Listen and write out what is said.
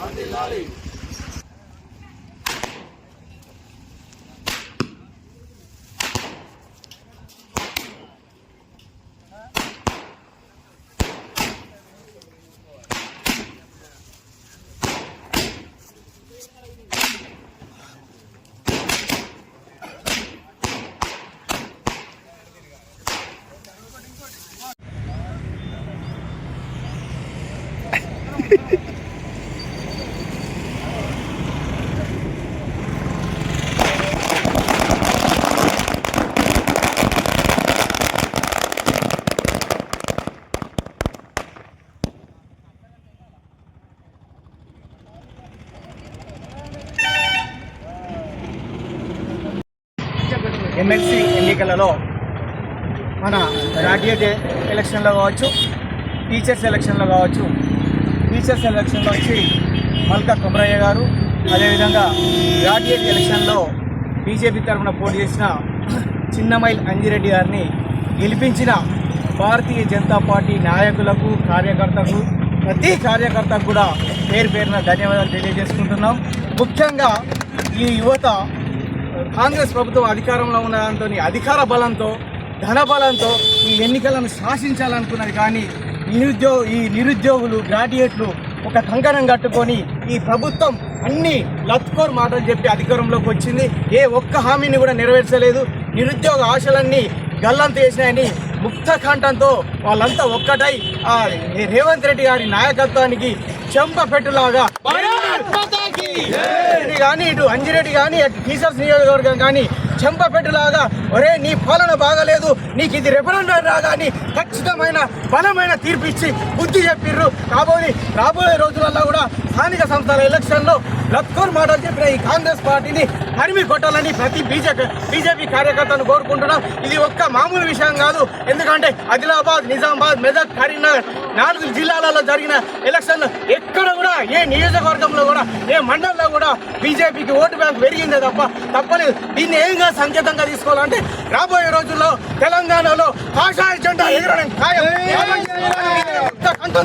వర్ధిల్లాలి ఎమ్మెల్సీ ఎన్నికలలో మన గ్రాడ్యుయేట్ ఎలక్షన్లో కావచ్చు టీచర్స్ ఎలక్షన్లో కావచ్చు టీచర్స్ ఎలక్షన్లో వచ్చి మల్కా కుమరయ్య గారు అదేవిధంగా గ్రాడ్యుయేట్ ఎలక్షన్లో బీజేపీ తరఫున పోటీ చేసిన చిన్నమైల్ అంజిరెడ్డి గారిని గెలిపించిన భారతీయ జనతా పార్టీ నాయకులకు కార్యకర్తలకు ప్రతి కార్యకర్తకు కూడా పేరు పేరున ధన్యవాదాలు తెలియజేసుకుంటున్నాం. ముఖ్యంగా ఈ యువత కాంగ్రెస్ ప్రభుత్వం అధికారంలో ఉన్న దాంతో అధికార బలంతో ధన బలంతో ఈ ఎన్నికలను శాసించాలనుకున్నది కానీ నిరుద్యోగ ఈ నిరుద్యోగులు గ్రాడ్యుయేట్లు ఒక కంకణం కట్టుకొని ఈ ప్రభుత్వం అన్ని లత్కోర్ మాటలు చెప్పి అధికారంలోకి వచ్చింది. ఏ ఒక్క హామీని కూడా నెరవేర్చలేదు. నిరుద్యోగ ఆశలన్నీ గల్లంత వేసినాయని ముక్త కంఠంతో వాళ్ళంతా ఒక్కటై ఆ రేవంత్ రెడ్డి గారి నాయకత్వానికి చెంప పెట్టులాగా కానీ ఇటు అంజిరెడ్డి కానీ టీచర్స్ నియోజకవర్గం కానీ చెంపపెట్టులాగా ఒరే నీ పాలన బాగలేదు నీకు ఇది రెఫరెండం రాగా అని ఖచ్చితమైన బలమైన తీర్పు ఇచ్చి బుద్ధి చెప్పిర్రు. కాబోని రాబోయే రోజులలో కూడా స్థానిక సంస్థల ఎలక్షన్లో లక్కూర్ మాటలు చెప్పిన ఈ కాంగ్రెస్ పార్టీని తరిమి కొట్టాలని ప్రతి బీజేపీ బీజేపీ కార్యకర్తను కోరుకుంటున్నాం. ఇది ఒక్క మామూలు విషయం కాదు. ఎందుకంటే ఆదిలాబాద్ నిజామాబాద్ మెదక్ కరీంనగర్ నాలుగు జిల్లాలలో జరిగిన ఎలక్షన్ ఎక్కడ కూడా ఏ నియోజకవర్గంలో కూడా ఏ మండలంలో కూడా బీజేపీకి ఓటు బ్యాంక్ పెరిగిందే తప్ప తప్పలేదు. దీన్ని ఏంగా సంకేతంగా తీసుకోవాలంటే రాబోయే రోజుల్లో తెలంగాణలో కాషాయ జెండా ఎగరడం ఖాయం.